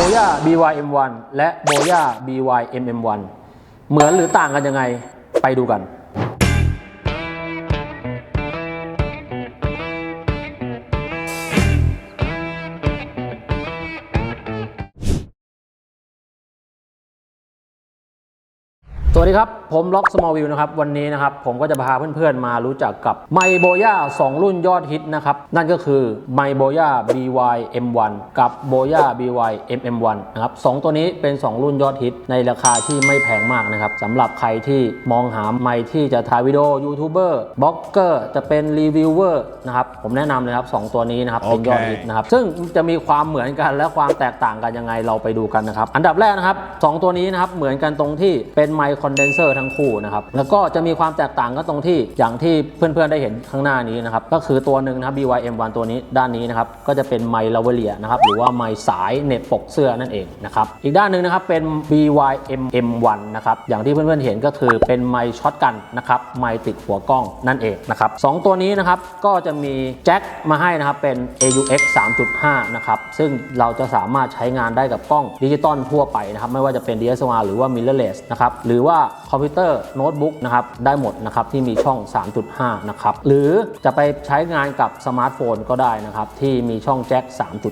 Boya BYM1 และ Boya BYMM1 เหมือนหรือต่างกันยังไงไปดูกัน วัสดีครับ ผมล็อก Small View นะครับ วันนี้นะครับ ผมก็จะพาเพื่อนๆมารู้จักกับไมโบย่า2รุ่นยอดฮิตนะครับ นั่นก็คือไมโบย่า BY M1 กับโบย่า BY MM1 นะครับสองตัวนี้เป็น 2 รุ่นยอดฮิตในราคาที่ไม่แพงมากนะครับสำหรับใครที่มองหาไมค์ที่จะถ่ายวิดีโอยูทูบเบอร์บล็อกเกอร์จะเป็นรีวิวเวอร์นะครับผมแนะนำเลยครับ 2 ตัวนี้นะครับเป็นยอดฮิตนะครับซึ่งจะมีความเหมือนกันและความแตกต่างกันยังไงเราไปดูกันนะครับอันดับแรกนะครับสองตัวนี้นะครับเหมือนกันตรงที่เป็นไมค์คอนเดนเซอร์ทั้งคู่นะครับ แล้วก็จะมีความแตกต่างกันตรงที่อย่างที่เพื่อนๆได้เห็นข้างหน้านี้นะครับ ก็คือตัวหนึ่งนะครับ BYM1 ตัวนี้ด้านนี้นะครับ ก็จะเป็นไมค์ลาเวเลียนะครับหรือว่าไมค์สายเน็บปกเสื้อนั่นเองนะครับ อีกด้านหนึ่งนะครับเป็น BYMM1 นะครับ อย่างที่เพื่อนๆเห็นก็คือเป็นไมค์ช็อตกันนะครับ ไมค์ติดหัวกล้องนั่นเองนะครับสองตัวนี้นะครับก็จะมีแจ็คมาให้นะครับเป็น AUX 3.5 นะครับ ซึ่งเราจะสามารถใช้งานได้กับกล้องดิจิตอลทั่วไปนะครับ ไม่ว่าจะเป็น DSLR หรือว่า mirrorless นะครับ หรือว่าคอมพิวเตอร์โน้ตบุ๊กนะครับได้หมดนะครับที่มีช่อง 3.5 นะครับ หรือจะไปใช้งานกับสมาร์ทโฟนก็ได้นะครับ ที่มีช่องแจ็ค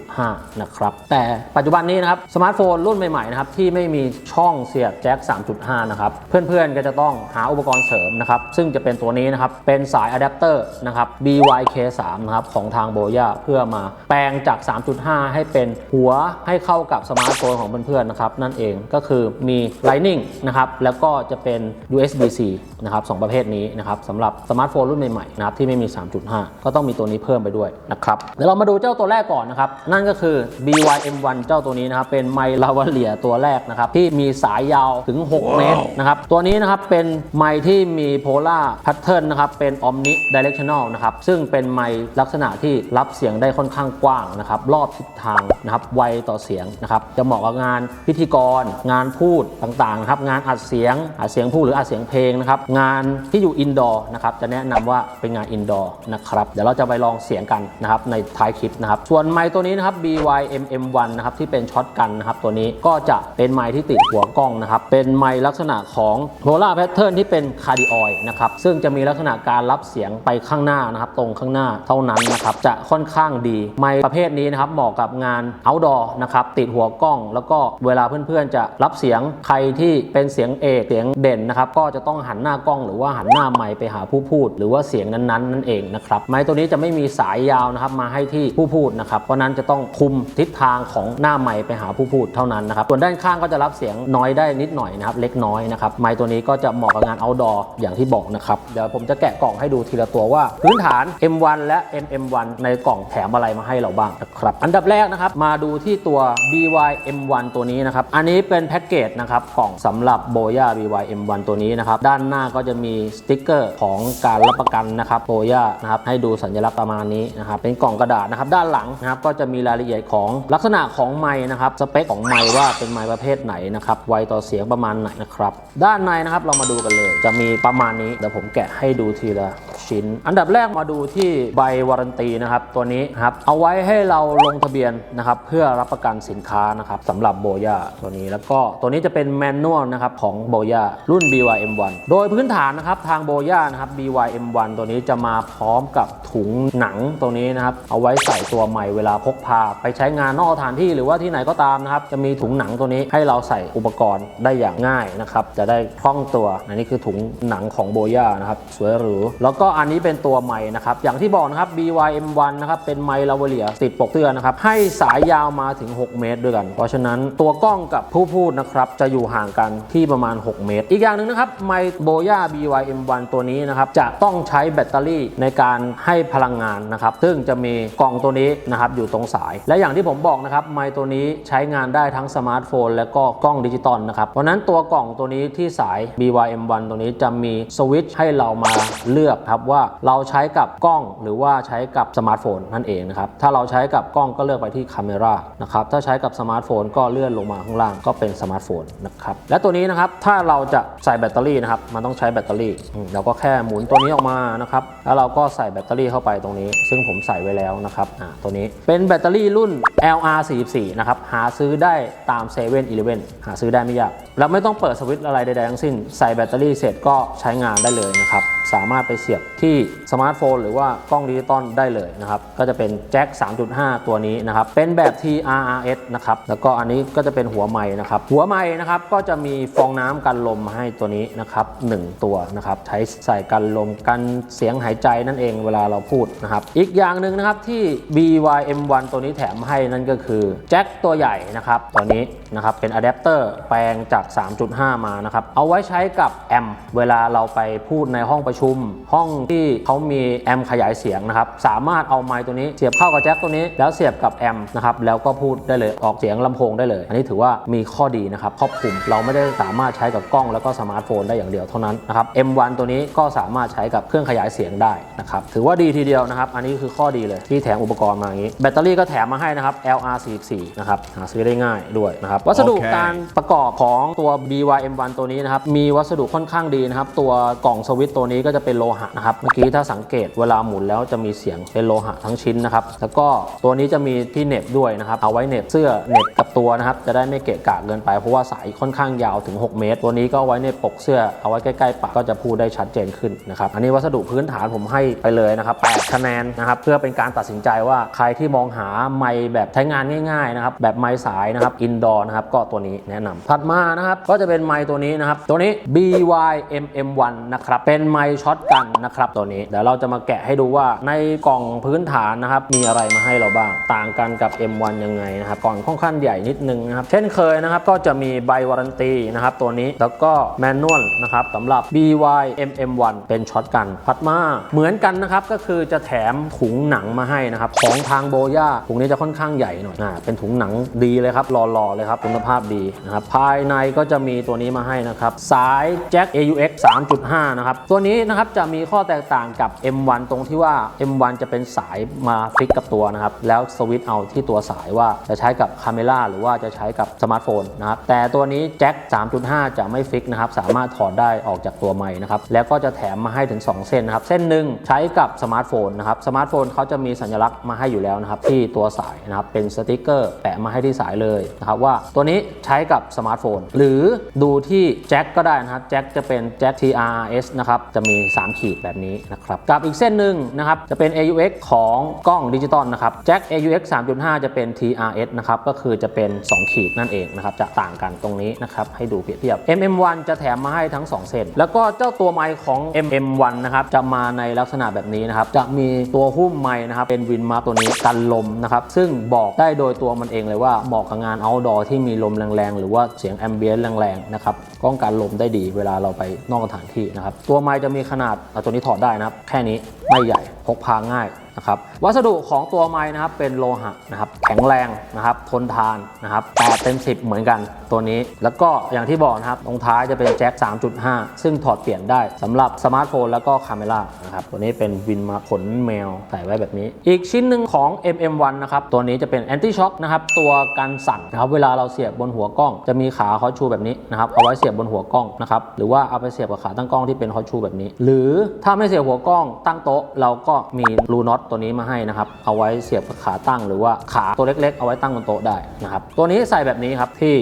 3.5 นะครับ แต่ปัจจุบันนี้นะครับ สมาร์ทโฟนรุ่นใหม่ๆนะครับที่ไม่มีช่องเสียบแจ็ค 3.5 นะครับ เพื่อนๆก็จะต้องหาอุปกรณ์เสริมนะครับ ซึ่งจะเป็นตัวนี้นะครับ เป็นสายอะแดปเตอร์นะครับ BYK3 นะครับของทางโบย่าเพื่อมาแปลงจาก 3.5 ให้เป็นหัวให้เข้ากับสมาร์ทโฟนของเพื่อนๆนะครับนั่นเองก็คือมี Lightning นะครับแล้วก็จะเป็น USB-C นะครับสองประเภทนี้นะครับสำหรับสมาร์ทโฟนรุ่นใหม่ๆนะครับที่ไม่มี 3.5 ก็ต้องมีตัวนี้เพิ่มไปด้วยนะครับเดี๋ยวเรามาดูเจ้าตัวแรกก่อนนะครับนั่นก็คือ BYM1 เจ้าตัวนี้นะครับเป็นไมค์ลาวาเลียตัวแรกนะครับที่มีสายยาวถึง 6 เมตรนะครับตัวนี้นะครับเป็นไมค์ที่มีโพลาร์แพทเทิร์นนะครับเป็น Omni Directional นะครับซึ่งเป็นไมค์ลักษณะที่รับเสียงได้ค่อนข้างกว้างนะครับรอบทิศทางนะครับไวต่อเสียงนะครับจะเหมาะกับงานพิธีกร งานพูดต่างๆนะครับงานอัดเสียงอัดเสียงพูดหรืออัดเสียงเพลงนะครับ งานที่อยู่อินดอร์นะครับ จะแนะนำว่าเป็นงานอินดอร์นะครับ เดี๋ยวเราจะไปลองเสียงกันนะครับในท้ายคลิปนะครับ ส่วนไมค์ตัวนี้นะครับ BYMM1 นะครับที่เป็นช็อตกันนะครับตัวนี้ก็จะเป็นไมค์ที่ติดหัวกล้องนะครับ เป็นไมค์ลักษณะของโพลาแพทเทิร์นที่เป็นคาร์ดิออยนะครับ ซึ่งจะมีลักษณะการรับเสียงไปข้างหน้านะครับ ตรงข้างหน้าเท่านั้นนะครับ จะค่อนข้างดี ไมค์ประเภทนี้นะครับเหมาะกับงาน outdoor นะครับ ติดหัวกล้อง แล้วก็เวลาเพื่อนๆจะรับเสียงใครที่เป็นเสียงเอกเสียงเด่นนะครับก็จะต้องหันหน้ากล้องหรือว่าหันหน้าไมค์ไปหาผู้พูด หรือว่าเสียงนั้นๆนั่นเองนะครับไมค์ตัวนี้จะไม่มีสายยาวนะครับมาให้ที่ผู้พูดนะครับเพราะนั้นจะต้องคุมทิศทางของหน้าไมค์ไปหาผู้พูดเท่านั้นนะครับส่วนด้านข้างก็จะรับเสียงน้อยได้นิดหน่อยนะครับเล็กน้อยนะครับไมค์ตัวนี้ก็จะเหมาะกับงาน outdoor อย่างที่บอกนะครับเดี๋ยวผมจะแกะกล่องให้ดูทีละตัวว่า พื้นฐาน M1 และ MM1 ในกล่องแถมอะไรมาให้เราบ้างนะครับอันดับแรกนะครับมาดูที่ตัว BYM1 ตัวนี้นะครับอันนี้เป็นแพ็กเกจนะครับกล่องสำหรับ Boya BYM1 ตัวนี้นะครับ ด้านหน้าก็จะมีสติ๊กเกอร์ของการรับประกันนะครับโปรย่านะครับให้ดูสัญลักษณ์ประมาณนี้นะครับเป็นกล่องกระดาษนะครับด้านหลังนะครับก็จะมีรายละเอียดของลักษณะของไม้นะครับสเปคของไม้ว่าเป็นไม้ประเภทไหนนะครับไวต่อเสียงประมาณไหนนะครับด้านในนะครับเรามาดูกันเลย จะมีประมาณนี้เดี๋ยวผมแกะให้ดูทีละ ชิ้น อันดับแรกมาดูที่ใบวารันตีนะครับตัวนี้ครับเอาไว้ให้เราลงทะเบียนนะครับเพื่อรับประกันสินค้านะครับสำหรับโบย่าตัวนี้แล้วก็ตัวนี้จะเป็นแมนนวลนะครับของโบย่ารุ่น BYM1 โดยพื้นฐานนะครับทางโบย่านะครับ BYM1 ตัวนี้จะมาพร้อมกับถุงหนังตัวนี้นะครับเอาไว้ใส่ตัวใหม่เวลาพกพา ไปใช้งานนอกสถานที่หรือว่าที่ไหนก็ตามนะครับจะมีถุงหนังตัวนี้ให้เราใส่อุปกรณ์ได้อย่างง่ายนะครับจะได้คล่องตัวอันนี้คือถุงหนังของโบย่านะครับสวยหรูแล้วก็อันนี้เป็นตัวไม้นะครับ อย่างที่บอกนะครับ BYM1 นะครับเป็นไมค์ลาวเลียติดปกเสื้อนะครับ ให้สายยาวมาถึง 6 เมตรด้วยกัน เพราะฉะนั้นตัวกล้องกับผู้พูดนะครับจะอยู่ห่างกันที่ประมาณ 6 เมตร อีกอย่างหนึ่งนะครับไมค์โบย่า BYM1 ตัวนี้นะครับจะต้องใช้แบตเตอรี่ในการให้พลังงานนะครับ ซึ่งจะมีกล่องตัวนี้นะครับอยู่ตรงสาย และอย่างที่ผมบอกนะครับไมค์ตัวนี้ใช้งานได้ทั้งสมาร์ทโฟน และก็กล้องดิจิตอลนะครับ เพราะฉะนั้นตัวกล่องตัวนี้ที่สาย BYM1 ตัวนี้จะมีสวิตช์ให้เรามาเลือกครับว่าเราใช้กับกล้องหรือว่าใช้กับสมาร์ทโฟนนั่นเองนะครับ ถ้าเราใช้กับกล้องก็เลือกไปที่ Camera นะครับ ถ้าใช้กับสมาร์ทโฟนก็เลื่อนลงมาข้างล่างก็เป็นสมาร์ทโฟนนะครับ และตัวนี้นะครับ ถ้าเราจะใส่แบตเตอรี่นะครับ มันต้องใช้แบตเตอรี่ เราก็แค่หมุนตัวนี้ออกมานะครับ แล้วเราก็ใส่แบตเตอรี่เข้าไปตรงนี้ ซึ่งผมใส่ไว้แล้วนะครับ อ่า ตัวนี้ เป็นแบตเตอรี่รุ่น LR44 นะครับ หาซื้อได้ตาม7 e เ e ่ e อหาซื้อได้ไม่ยากแล้วไม่ต้องเปิดสวิตช์อะไรใดๆทั้งสิ้น ใส่แบตเตอรี่เสร็จก็ใช้งานได้เลยนะครับ สามารถไปเสียบที่สมาร์ทโฟนหรือว่ากล้องดิจิตอลได้เลยนะครับ ก็จะเป็นแจ็ค 3.5 ตัวนี้นะครับ เป็นแบบ TRRS นะครับ แล้วก็อันนี้ก็จะเป็นหัวไม้นะครับ หัวไม้นะครับก็จะมีฟองน้ำกันลมให้ตัวนี้นะครับ 1 ตัวนะครับ ใช้ใส่กันลมกันเสียงหายใจนั่นเองเวลาเราพูดนะครับ อีกอย่างหนึ่งนะครับที่ BYM1 ตัวนี้แถมให้นั่นก็คือแจ็คตัวใหญ่นะครับตัวนี้นะครับเป็นอะแดปเตอร์แปลงจาก 3.5 มานะครับ เอาไว้ใช้กับแอมเวลาเราไปพูดในห้องประชุม ห้องที่เขามีแอมขยายเสียงนะครับสามารถเอาไมค์ตัวนี้เสียบเข้ากับแจ็คตัวนี้ แล้วเสียบกับแอมนะครับแล้วก็พูดได้เลยออกเสียงลำโพงได้เลย อันนี้ถือว่ามีข้อดีนะครับครอบคลุมเราไม่ได้สามารถใช้กับกล้องแล้วก็สมาร์ทโฟนได้อย่างเดียวเท่านั้นนะครับ M1 ตัวนี้ก็สามารถใช้กับเครื่องขยายเสียงได้นะครับถือว่าดีทีเดียวนะครับอันนี้คือข้อดีเลยที่แถมอุปกรณ์มาอย่างนี้ แบตเตอรี่ก็แถมมาให้นะครับ LR44 นะครับหาซื้อได้ง่ายด้วยนะครับวัสดุการประกอบของตัว BYM1 ตัวนี้นะครับมีวัสดุค่อนข้างดีนะครับตัวกล่องสวิตตัวนี้ก็จะเป็นโลหะนะครับเมื่อกี้ถ้าสังเกตเวลาหมุนแล้วจะมีเสียงเป็นโลหะทั้งชิ้นนะครับ แล้วก็ตัวนี้จะมีที่เน็บด้วยนะครับ เอาไว้เน็บเสื้อเน็บกับตัวนะครับ จะได้ไม่เกะกะเกินไป เพราะว่าสายค่อนข้างยาวถึง 6 เมตร ตัวนี้ก็เอาไว้ในปกเสื้อเอาไว้ใกล้ๆปากก็จะพูดได้ชัดเจนขึ้นนะครับ อันนี้วัสดุพื้นฐานผมให้ไปเลยนะครับ8คะแนนนะครับเพื่อเป็นการตัดสินใจว่าใครที่มองหาไมค์แบบใช้งานง่ายๆนะครับแบบไมค์สายนะครับอินดอร์นะครับก็ตัวนี้แนะนำถัดมานะครับก็จะเป็นไมค์ตัวนี้นะครับตัวนี้ BYMM1 นะครับเป็นไมค์ช็อตกันนะครับตัวนี้เดี๋ยวเราจะมาแกะให้ดูว่าในกล่องพื้นฐานนะครับมีอะไรมาให้เราบ้าง ต่างกันกับ M1 ยังไงนะครับกล่องค่อนข้างใหญ่นิดนึงนะครับเช่นเคยนะครับก็จะมีใบวารันตีนะครับตัวนี้แล้วก็แมนนวลนะครับสำหรับ BYMM1 เป็นช็อตกันพัดมาเหมือนกันนะครับก็คือจะแถมถุงหนังมาให้นะครับของทางโบย่าถุงนี้จะค่อนข้างใหญ่หน่อยอ่าเป็นถุงหนังดีเลยครับหล่อๆเลยครับคุณภาพดีนะครับภายในก็จะมีตัวนี้มาให้นะครับสายแจ็ค AUX 3.5 นะครับตัวนี้นะครับจะมีข้อแตกต่างกับ M1 ตรงที่ว่า M1 จะเป็นสายมาฟิกกับตัวนะครับ แล้วสวิตช์เอาที่ตัวสายว่าจะใช้กับคาเมล่าหรือว่าจะใช้กับสมาร์ทโฟนนะครับ แต่ตัวนี้แจ็ค 3.5 จะไม่ฟิกนะครับ สามารถถอดได้ออกจากตัวไม้นะครับ แล้วก็จะแถมมาให้ถึง 2 เส้นนะครับ เส้นหนึ่งใช้กับสมาร์ทโฟนนะครับ สมาร์ทโฟนเขาจะมีสัญลักษณ์มาให้อยู่แล้วนะครับที่ตัวสายนะครับ เป็นสติกเกอร์แปะมาให้ที่สายเลยนะครับว่าตัวนี้ใช้กับสมาร์ทโฟน หรือดูที่แจ็คก็ได้นะครับ แจ็คจะเป็นแจ็ค TRS นะครับ จะมี 3 ขีดแบบนี้นะครับกับอีกเส้นหนึ่งนะครับจะเป็น AUX ของกล้องดิจิตอลนะครับแจ็ค AUX 3.5 จะเป็น TRS นะครับก็คือจะเป็น 2 ขีดนั่นเองนะครับจะต่างกันตรงนี้นะครับให้ดูเปรียบเทียบ MM1 จะแถมมาให้ทั้ง 2 เส้น แล้วก็เจ้าตัวไมค์ของ MM1 นะครับจะมาในลักษณะแบบนี้นะครับจะมีตัวหุ้มไมค์นะครับเป็นวินมาร์ตัวนี้กันลมนะครับซึ่งบอกได้โดยตัวมันเองเลยว่าเหมาะกับงาน outdoor ที่มีลมแรงๆ หรือว่าเสียงแอมเบียนต์แรงๆนะครับป้องกันลมได้ดีเวลาเราไปนอกสถานที่นะครับตัวไมค์จะมีขนาดเอาตัวนี้ถอดได้นะครับ แค่นี้ไม่ใหญ่พกพาง่าย นะครับวัสดุของตัวไม้นะครับเป็นโลหะนะครับแข็งแรงนะครับทนทานนะครับ8เต็ม10 เหมือนกันตัวนี้ แล้วก็อย่างที่บอกนะครับตรงท้ายจะเป็นแจ็ค 3.5 ซึ่งถอดเปลี่ยนได้สำหรับสมาร์ทโฟนแล้วก็คาเมล่านะครับตัวนี้เป็นวินมาขนแมวใส่ไว้แบบนี้ อีกชิ้นหนึ่งของ MM1 นะครับตัวนี้จะเป็นแอนตี้ช็อคนะครับตัวกันสั่นนะครับเวลาเราเสียบบนหัวกล้อง จะมีขาฮอชูแบบนี้นะครับเอาไว้เสียบบนหัวกล้องนะครับหรือว่าเอาไปเสียบกับขาตั้งกล้องที่เป็นฮอชูแบบนี้ หรือถ้าไม่เสียบหัวกล้องตั้งโต๊ะเราก็มีรูน็อตตัวนี้มาให้นะครับ เอาไว้เสียบกับขาตั้งหรือว่าขาตัวเล็ก ๆ เอาไว้ตั้งบนโต๊ะได้นะครับ ตัวนี้ใส่แบบนี้ครับที่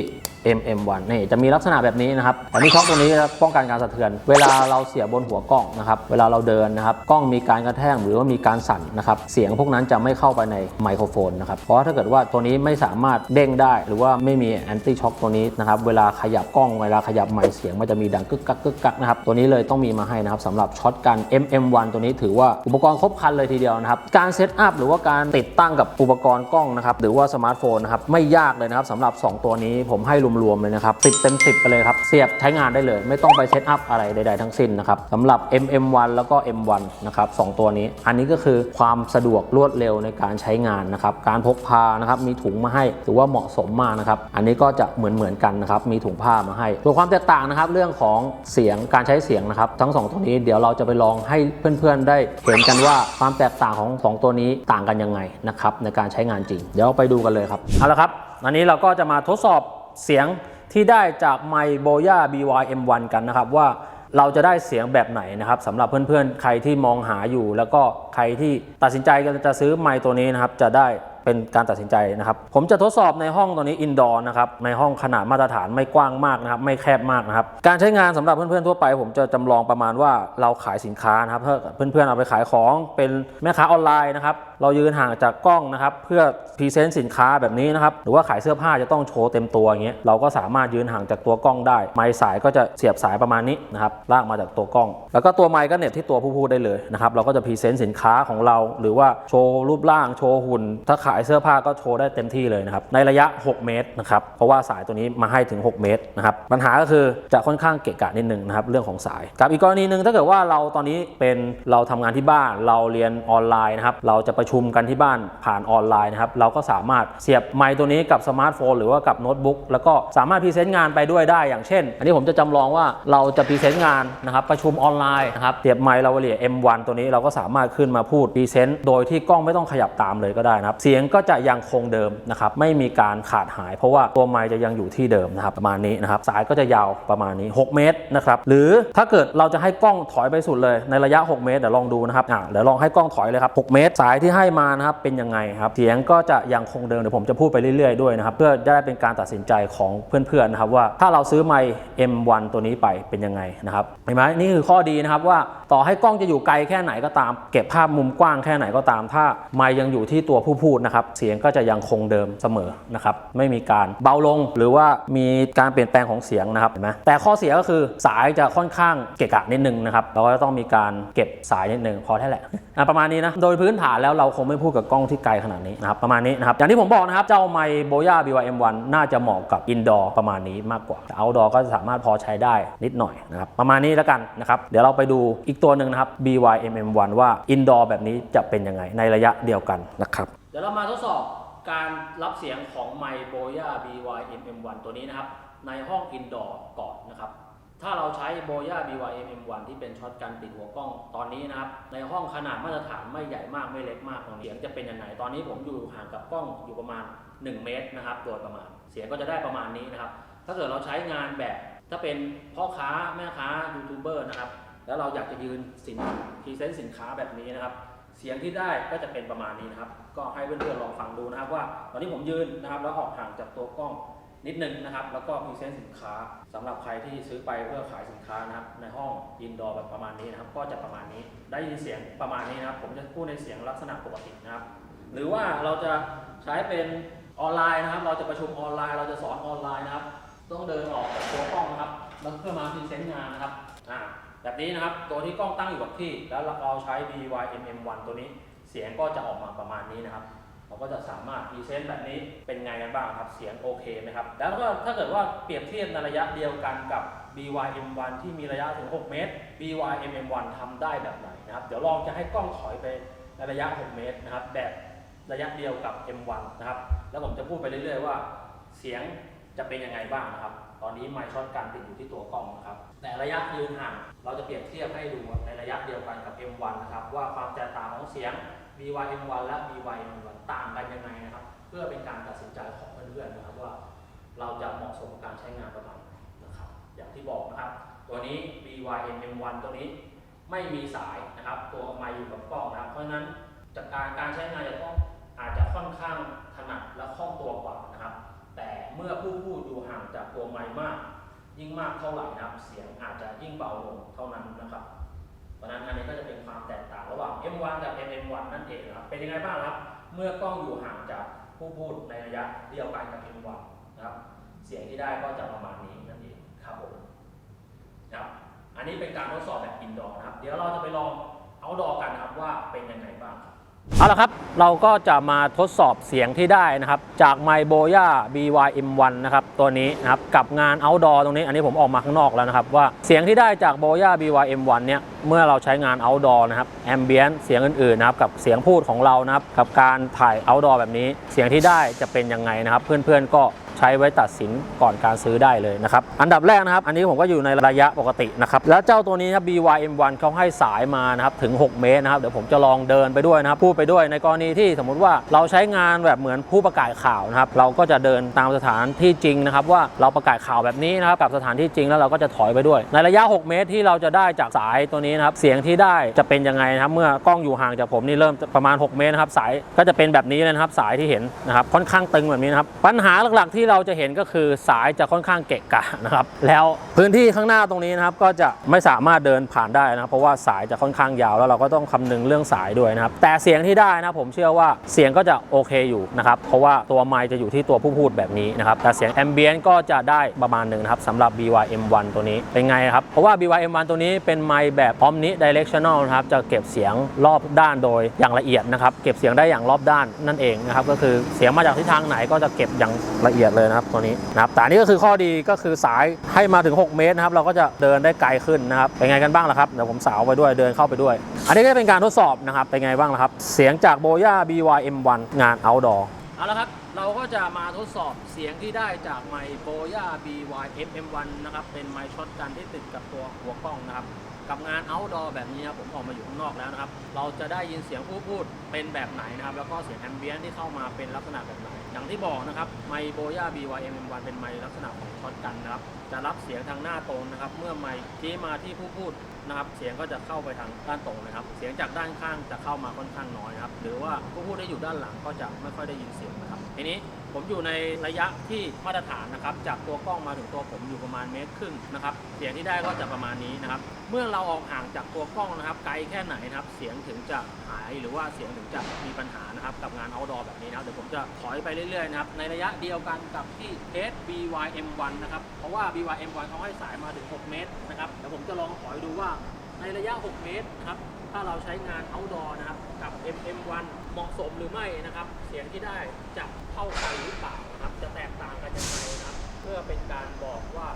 MM1 นี่จะมีลักษณะแบบนี้นะครับแต่นี่ช็อคตัวนี้ป้องกันการสะเทือน เวลาเราเสียบบนหัวกล้องนะครับ เวลาเราเดินนะครับ กล้องมีการกระแทกหรือว่ามีการสั่นนะครับ เสียงพวกนั้นจะไม่เข้าไปในไมโครโฟนนะครับ เพราะถ้าเกิดว่าตัวนี้ไม่สามารถเด้งได้ หรือว่าไม่มีแอนตี้ช็อคตัวนี้นะครับ เวลาขยับกล้อง เวลาขยับไมค์เสียงมันจะมีดังกึกกักกึกกักนะครับ ตัวนี้เลยต้องมีมาให้นะครับสำหรับช็อตกัน MM1 ตัวนี้ถือว่าอุปกรณ์ครบครันเลยทีเดียวนะครับ การเซตอัพหรือว่าการติดตั้งกับอุปกรณ์กล้องนะครับ หรือว่าสมาร์ทโฟนนะครับ ไม่ยากเลยนะครับสำหรับ 2 ตัวนี้ผมให้รวมๆเลยนะครับ10เต็ม 10 ไปเลยครับ เสียบใช้งานได้เลย ไม่ต้องไปเซตอัพอะไรใด ๆ ทั้งสิ้นนะครับสำหรับ MM1 แล้วก็ M1 นะครับสองตัวนี้ อันนี้ก็คือความสะดวกรวดเร็วในการใช้งานนะครับ การพกพานะครับมีถุงมาให้ถือว่าเหมาะสมมากนะครับ อันนี้ก็จะเหมือนเหมือนๆกันนะครับ มีถุงผ้ามาให้ส่วนความแตกต่างนะครับเรื่องของเสียงการใช้เสียงนะครับ ทั้งสองตัวนี้เดี๋ยวเราจะไปลองให้เพื่อนๆได้เห็นกันว่าความแตกต่างของสองตัวนี้ต่างกันยังไงนะครับในการใช้งานจริง เดี๋ยวไปดูกันเลยครับเอาละครับอันนี้เราก็จะมาทดสอบ เสียงที่ได้จากไมโบย่า BY-M1 กันนะครับว่าเราจะได้เสียงแบบไหนนะครับสำหรับเพื่อนๆ ใครที่มองหาอยู่ แล้วก็ใครที่ตัดสินใจกันจะซื้อไมค์ตัวนี้นะครับจะได้ เป็นการตัดสินใจนะครับ ผมจะทดสอบในห้องตัวนี้อินดอร์นะครับ ในห้องขนาดมาตรฐานไม่กว้างมากนะครับ ไม่แคบมากนะครับ การใช้งานสำหรับเพื่อนๆทั่วไป ผมจะจำลองประมาณว่าเราขายสินค้านะครับเพื่อนๆเอาไปขายของเป็นแม่ค้าออนไลน์นะครับ เรายืนห่างจากกล้องนะครับ เพื่อพรีเซนต์สินค้าแบบนี้นะครับ หรือว่าขายเสื้อผ้าจะต้องโชว์เต็มตัวอย่างเงี้ย เราก็สามารถยืนห่างจากตัวกล้องได้ ไมค์สายก็จะเสียบสายประมาณนี้นะครับ ลากมาจากตัวกล้อง แล้วก็ตัวไมค์ก็เหน็บที่ตัวผู้พูดได้เลยนะครับ เราก็จะพรีเซนต์สินค้าของเรา หรือว่าโชว์รูปร่าง โชว์หุ่น ถ้าขายายเสื้อผ้าก็โชว์ได้เต็มที่เลยนะครับในระยะ 6 เมตรนะครับเพราะว่าสายตัวนี้มาให้ถึง 6 เมตรนะครับปัญหาก็คือจะค่อนข้างเกะกะนิดนึงนะครับเรื่องของสาย กับอีกกรณีหนึ่งถ้าเกิดว่าเราตอนนี้เป็นเราทำงานที่บ้านเราเรียนออนไลน์นะครับเราจะประชุมกันที่บ้านผ่านออนไลน์นะครับเราก็สามารถเสียบไมค์ตัวนี้กับสมาร์ทโฟนหรือว่ากับโน้ตบุ๊กแล้วก็สามารถพรีเซนต์งานไปด้วยได้อย่างเช่น อันนี้ผมจะจำลองว่าเราจะพรีเซนต์งานนะครับประชุมออนไลน์นะครับเสียบไมค์เราเรีย M1 ตัวนี้เราก็สามารถขึ้นมาพูดพรีเซนต์โดยที่กล้องไม่ต้องขยับตามเลยก็ได้นะครับเสียงก็จะยังคงเดิมนะครับไม่มีการขาดหาย เพราะว่าตัวไมค์จะยังอยู่ที่เดิมนะครับประมาณนี้นะครับสายก็จะยาวประมาณนี้ 6 เมตรนะครับหรือถ้าเกิดเราจะให้กล้องถอยไปสุดเลยในระยะ 6 เมตรเดี๋ยวลองดูนะครับอ่าเดี๋ยวลองให้กล้องถอยเลยครับ 6 เมตร สายที่ให้มานะครับเป็นยังไงครับเสียงก็จะยังคงเดิมเดี๋ยวผมจะพูดไปเรื่อยๆด้วยนะครับเพื่อจะได้เป็นการตัดสินใจของเพื่อนๆนะครับว่าถ้าเราซื้อไมค์ M1 ตัวนี้ไปเป็นยังไงนะครับเห็นไหมนี่คือข้อดีนะครับว่าต่อให้กล้องจะอยู่ไกลแค่ไหนก็ตาม เก็บภาพมุมกว้างแค่ไหนก็ตาม ถ้าไมค์ยังอยู่ที่ตัวผู้พูดนะครับเสียงก็จะยังคงเดิมเสมอนะครับไม่มีการเบาลงหรือว่ามีการเปลี่ยนแปลงของเสียงนะครับเห็นไหมแต่ข้อเสียก็คือสายจะค่อนข้างเกะกะนิดนึงนะครับเราก็จะต้องมีการเก็บสายนิดนึงพอแค่แหละะประมาณนี้นะโดยพื้นฐานแล้วเราคงไม่พูดกับกล้องที่ไกลขนาดนี้นะครับประมาณนี้นะครับอย่างที่ผมบอกนะครับเจ้าไมโบย่า BYM1 น่าจะเหมาะกับอินดอร์ประมาณนี้มากกว่าแต่เอาดอร์ก็สามารถพอใช้ได้นิดหน่อยนะครับประมาณนี้แล้วกันนะครับเดี๋ยวเราไปดูอีกตัวหนึ่งนะครับ BYMM1 ว่าอินดอร์แบบนี้จะเป็นยังไงในระยะเดียวกันนะครับ ดี๋ยวเรามาทดสอบการรับเสียงของไมโบย่า BYMM1 ตัวนี้นะครับ ในห้องอินดอร์ก่อนนะครับ ถ้าเราใช้โบย่า BYM-M1 ที่เป็นช็อตกันติดหัวกล้องตอนนี้นะครับ ในห้องขนาดมาตรฐานไม่ใหญ่มากไม่เล็กมากตรงเสียงจะเป็นยังไงตอนนี้ผมอยู่ห่างกับกล้องอยู่ประมาณ 1 เมตรนะครับโดยประมาณ เสียงก็จะได้ประมาณนี้นะครับ ถ้าเกิดเราใช้งานแบบถ้าเป็นพ่อค้าแม่ค้ายูทูบเบอร์นะครับ แล้วเราอยากจะยืนสินพรีเซนต์สินค้าแบบนี้นะครับ เสียงที่ได้ก็จะเป็นประมาณนี้นะครับ ก็ให้เพื่อนๆลองฟังดูนะครับว่า ตอนนี้ผมยืนนะครับ แล้วออกห่างจากตัวกล้องนิดนึงนะครับ แล้วก็พรีเซนสินค้าสำหรับใครที่ซื้อไปเพื่อขายสินค้านะครับ ในห้องอินดอร์แบบประมาณนี้นะครับ ก็จะประมาณนี้ ได้ยินเสียงประมาณนี้นะครับ ผมจะพูดในเสียงลักษณะปกตินะครับ หรือว่าเราจะใช้เป็นออนไลน์นะครับ เราจะประชุมออนไลน์ เราจะสอนออนไลน์นะครับ ต้องเดินออกจากตัวกล้องนะครับ แล้วเพื่อมาพรีเซนต์งานนะครับ อ่า แบบนี้นะครับตัวที่กล้องตั้งอยู่กับที่ แล้วเราใช้ BYMM1 ตัวนี้ เสียงก็จะออกมาประมาณนี้นะครับ เราก็จะสามารถพรีเซนต์แบบนี้เป็นไงกันบ้างครับ เสียงโอเคไหมครับ แล้วก็ถ้าเกิดว่าเปรียบเทียบในระยะเดียวกันกับ BYM1 ที่มีระยะถึง 6 เมตร BYMM1 ทำได้แบบไหนนะครับ เดี๋ยวลองจะให้กล้องถอยไปในระยะ 6 เมตรนะครับ แบบระยะเดียวกับ M1 นะครับ แล้วผมจะพูดไปเรื่อย ๆ ว่า เสียงจะเป็นยังไงบ้างนะครับ ตอนนี้ไมค์ช็อตการติดอยู่ที่ตัวกล้องนะครับ แต่ระยะยืนห่างเราจะเปรียบเทียบให้ดูในระยะเดียวกันกับ M1 นะครับว่าความแตกต่างของเสียง BYM1 และ BYM1 ต่างกันยังไงนะครับ เพื่อเป็นการตัดสินใจของเพื่อนๆนะครับว่า เราจะเหมาะสมกับการใช้งานประมาณนนะครับ อย่างที่บอกนะครับ ตัวนี้ BYM1 ตัวนี้ไม่มีสายนะครับ ตัวไมค์อยู่กับกล้องนะครับเพราะฉะนั้นจากการการใช้งานจะต้องอาจจะค่อนข้างถนัดและคล่องตัวกว่า เมื่อผู้พูดอยู่ห่างจากตัวไมค์มาก ยิ่งมากเท่าไหร่นะครับ เสียงอาจจะยิ่งเบาลงเท่านั้นนะครับเพราะนั้นอันนี้ก็จะเป็นความแตกต่างระหว่าง M1 กับ MM1 นั่นเองนะครับ เป็นยังไงบ้างครับ เมื่อกล้องอยู่ห่างจากผู้พูดในระยะเดียวกันกับ M1 นะครับ เสียงที่ได้ก็จะประมาณนี้นั่นเองครับผมนะครับอันนี้เป็นการทดสอบแบบอินดอร์นะครับ เดี๋ยวเราจะไปลองเอาดอกันนะครับว่าเป็นยังไงบ้างครับ เอาละครับ เราก็จะมาทดสอบเสียงที่ได้นะครับ จาก m y b o y a BYM1 นะครับ ตัวนี้นะครับ กับงาน outdoor ตรงนี้ อันนี้ผมออกมาข้างนอกแล้วนะครับ ว่าเสียงที่ได้จาก b o y a BYM1 เนี่ย เมื่อเราใช้งาน outdoor นะครับ ambient เสียงอื่นๆนะครับ กับเสียงพูดของเรานะครับ กับการถ่าย outdoor แบบนี้ เสียงที่ได้จะเป็นยังไงนะครับ เพื่อนๆก็ ใช้ไว้ตัดสินก่อนการซื้อได้เลยนะครับ อันดับแรกนะครับ อันนี้ผมก็อยู่ในระยะปกตินะครับ แล้วเจ้าตัวนี้นะครับ BYM1 เขาให้สายมานะครับถึง 6 เมตรนะครับ เดี๋ยวผมจะลองเดินไปด้วยนะครับ พูดไปด้วยในกรณีที่สมมุติว่าเราใช้งานแบบเหมือนผู้ประกาศข่าวนะครับ เราก็จะเดินตามสถานที่จริงนะครับ ว่าเราประกาศข่าวแบบนี้นะครับกับสถานที่จริงแล้วเราก็จะถอยไปด้วย ในระยะ 6 เมตรที่เราจะได้จากสายตัวนี้นะครับเสียงที่ได้จะเป็นยังไงนะครับ เมื่อกล้องอยู่ห่างจากผมนี่เริ่มประมาณ 6 เมตรนะครับสายก็จะเป็นแบบนี้เลยนะครับสายที่เห็นนะครับค่อนข้างตึงแบบนี้นะครับปัญหาหลักๆที่เราจะเห็นก็คือสายจะค่อนข้างเกะกะนะครับ แล้วพื้นที่ข้างหน้าตรงนี้นะครับก็จะไม่สามารถเดินผ่านได้นะเพราะว่าสายจะค่อนข้างยาวแล้วเราก็ต้องคำนึงเรื่องสายด้วยนะครับ แต่เสียงที่ได้นะผมเชื่อว่าเสียงก็จะโอเคอยู่นะครับเพราะว่าตัวไมค์จะอยู่ที่ตัวผู้พูดแบบนี้นะครับแต่เสียงแอมเบียนก็จะได้ประมาณหนึ่งนะครับสำหรับ BYM1 ตัวนี้เป็นไงครับเพราะว่า BYM1 ตัวนี้เป็นไมค์แบบ Omni Directional นะครับจะเก็บเสียงรอบด้านโดยอย่างละเอียดนะครับเก็บเสียงได้อย่างรอบด้านนั่นเองนะครับก็คือเสียงมาจากทิศทางไหนก็จะเก็บอย่างละเอียดเลยนะครับตัวนี้นะครับแต่อันนี้ก็คือข้อดีก็คือสายให้มาถึง 6 เมตรนะครับเราก็จะเดินได้ไกลขึ้นนะครับเป็นไงกันบ้างล่ะครับเดี๋ยวผมสาวไปด้วยเดินเข้าไปด้วย อันนี้ก็เป็นการทดสอบนะครับเป็นไงบ้างล่ะครับ เสียงจาก Boya BYM1 งาน outdoor เอาละครับ เราก็จะมาทดสอบเสียงที่ได้จากไมค์โบย่า BYM1 นะครับ เป็นไมค์ช็อตกันที่ติดกับตัวหัวกล้องนะครับ กับงาน outdoor แบบนี้ครับผมออกมาอยู่ข้างนอกแล้วนะครับ เราจะได้ยินเสียงผู้พูดเป็นแบบไหนนะครับ แล้วก็เสียงแอมเบียนที่เข้ามาเป็นลักษณะแบบไหน อย่างที่บอกนะครับ ไมค์โบย่า BYM1 เป็นไมลักษณะของช็อตกันนะครับ จะรับเสียงทางหน้าตรงนะครับ เมื่อไมค์ชี้มาที่ผู้พูดนะครับเสียงก็จะเข้าไปทางด้านตรงนะครับ เสียงจากด้านข้างจะเข้ามาค่อนข้างน้อยนะครับ หรือว่าผู้พูดที่อยู่ด้านหลังก็จะไม่ค่อยได้ยินเสียงนะครับ ทีนี้ ผมอยู่ในระยะที่มาตรฐานนะครับ จากตัวกล้องมาถึงตัวผมอยู่ประมาณเมตรครึ่งนะครับ เสียงที่ได้ก็จะประมาณนี้นะครับ เมื่อเราออกห่างจากตัวกล้องนะครับ ไกลแค่ไหนนะครับ เสียงถึงจะหายหรือว่าเสียงถึงจะมีปัญหานะครับ กับงาน outdoor แบบนี้นะเดี๋ยวผมจะถอยไปเรื่อยๆนะครับ ในระยะเดียวกันกับที่เทส BYM1 นะครับ เพราะว่า BYM1 เขาให้สายมาถึง 6 เมตรนะครับ เดี๋ยวผมจะลองถอยดูว่าในระยะ 6 เมตรนะครับ ถ้าเราใช้งาน outdoor นะครับกับ MM1 เหมาะสมหรือไม่นะครับ เสียงที่ได้จะเท่ากันหรือเปล่านะครับ จะแตกต่างกันยังไงนะครับ เพื่อเป็นการบอกว่า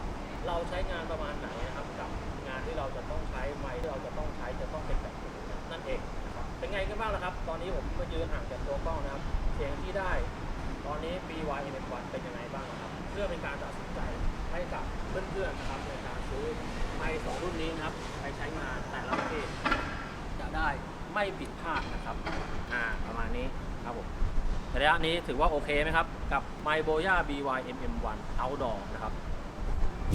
เราใช้งานประมาณไหนนะครับ กับงานที่เราจะต้องใช้ไมค์ที่เราจะต้องใช้จะต้องเป็นแบบไหนนั่นเองนะครับเป็นไงกันบ้างล่ะครับ ตอนนี้ผมมายืนห่างจากตัวกล้องนะครับ เสียงที่ได้ ตอนนี้ BYM1 เป็นยังไงบ้างนะครับ เพื่อเป็นการตัดสินใจให้กับเพื่อนๆนะครับในการซื้อไมค์สองรุ่นนี้นะครับไปใช้งานแต่ละประเภทจะได้ ไม่ผิดพลาดนะครับอ่าประมาณนี้ครับผมระยะนี้ถือว่าโอเคไหมครับ กับ m y b o y a BYMM1 Outdoor นะครับ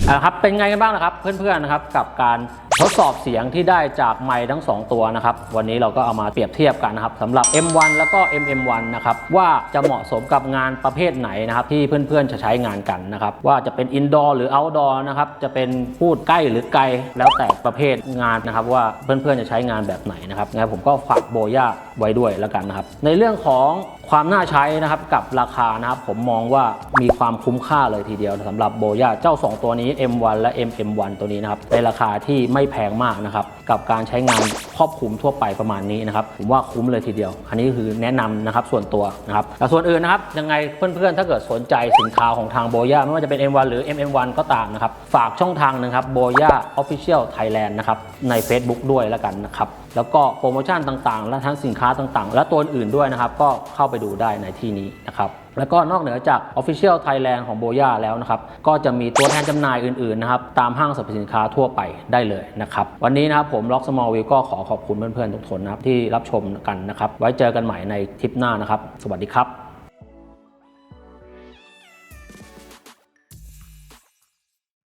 เอ่าครับเป็นไงกันบ้างนะครับ เพื่อนๆนะครับกับการทดสอบเสียงที่ได้จากไมค์ทั้ง 2 ตัวนะครับวันนี้เราก็เอามาเปรียบเทียบกันนะครับสำหรับ M1 แล้วก็ MM1 นะครับว่าจะเหมาะสมกับงานประเภทไหนนะครับที่เพื่อนๆจะใช้งานกันนะครับว่าจะเป็นอินดอร์หรือ outdoor นะครับจะเป็นพูดใกล้หรือไกลแล้วแต่ประเภทงานนะครับว่าเพื่อนๆจะใช้งานแบบไหนนะครับงั้นผมก็ฝากโบย่าไว้ด้วยแล้วกันนะครับในเรื่องของ ความน่าใช้นะครับกับราคานะครับผมมองว่ามีความคุ้มค่าเลยทีเดียวสำหรับโบย่าเจ้า 2 ตัวนี้ M1 และ MM1 ตัวนี้นะครับในราคาที่ไม่แพงมากนะครับ กับการใช้งานครอบคลุมทั่วไปประมาณนี้นะครับผมว่าคุ้มเลยทีเดียว อันนี้คือแนะนำนะครับส่วนตัวนะครับแต่ส่วนอื่นนะครับยังไงเพื่อนๆ ถ้าเกิดสนใจสินค้าของทางโบย่าไม่ว่าจะเป็น M1 หรือ MM1 ก็ตามนะครับฝากช่องทางหนึงครับโบย่า Official Thailand นะครับใน Facebook ด้วยแล้วกันนะครับแล้วก็โปรโมชั่นต่างๆ และทั้งสินค้าต่างๆ และตัวอื่นด้วยนะครับก็เข้าไปดูได้ในที่นี้นะครับ แล้วก็นอกเหนือจาก Official Thailand ของโบย่าแล้วนะครับ ก็จะมีตัวแทนจำหน่ายอื่น ๆ นะครับ ตามห้างสรรพสินค้าทั่วไปได้เลยนะครับ วันนี้นะครับผมล็อกสมอลวิวก็ขอขอบคุณเพื่อน ๆ ทุกคนนะครับ ที่รับชมกันนะครับ ไว้เจอกันใหม่ในทริปหน้านะครับ สวัสดีครับ